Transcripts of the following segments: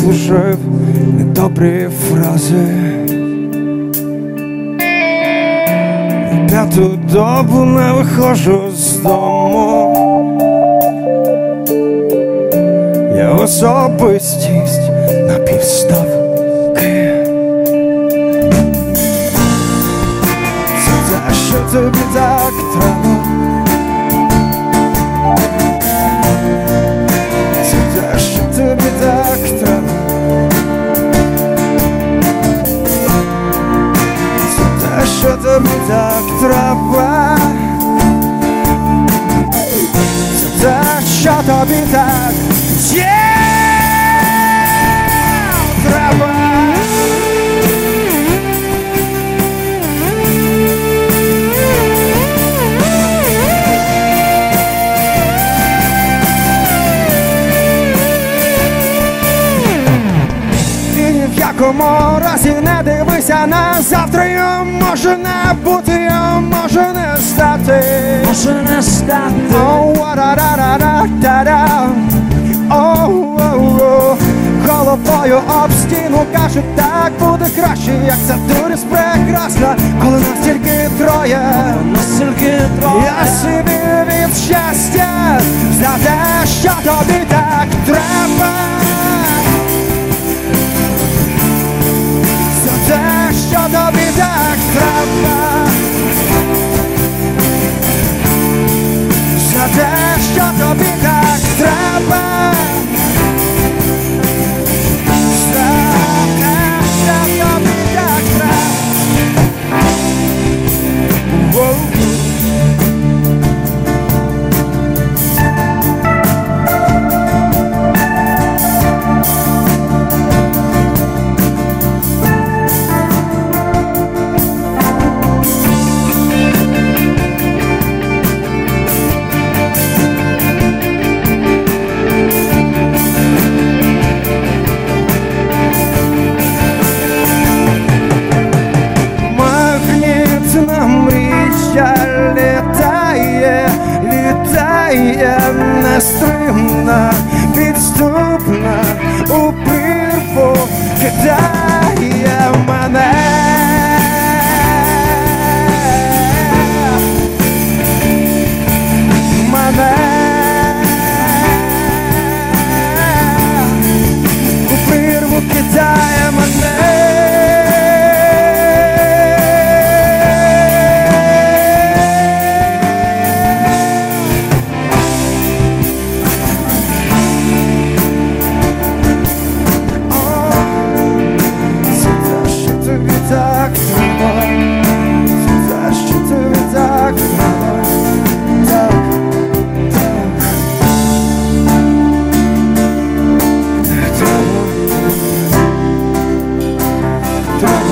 служив недобрі фрази. П'яту добу не виходжу з дому. Я особистість на півставки. Це те, що тобі так треба. Те, що тобі так треба. Це те, ні в якому разі не дивися на завтра, його може не бути, його може не стати. Може не стати. Головою об стіну кажуть, так буде краще, як ця дурість прекрасна, коли нас тільки троє. настільки троє Я собі від щастя за те, що тобі die. Треба.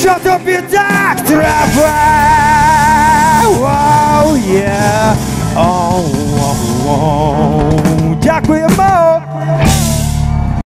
Що тобі так треба. Оу.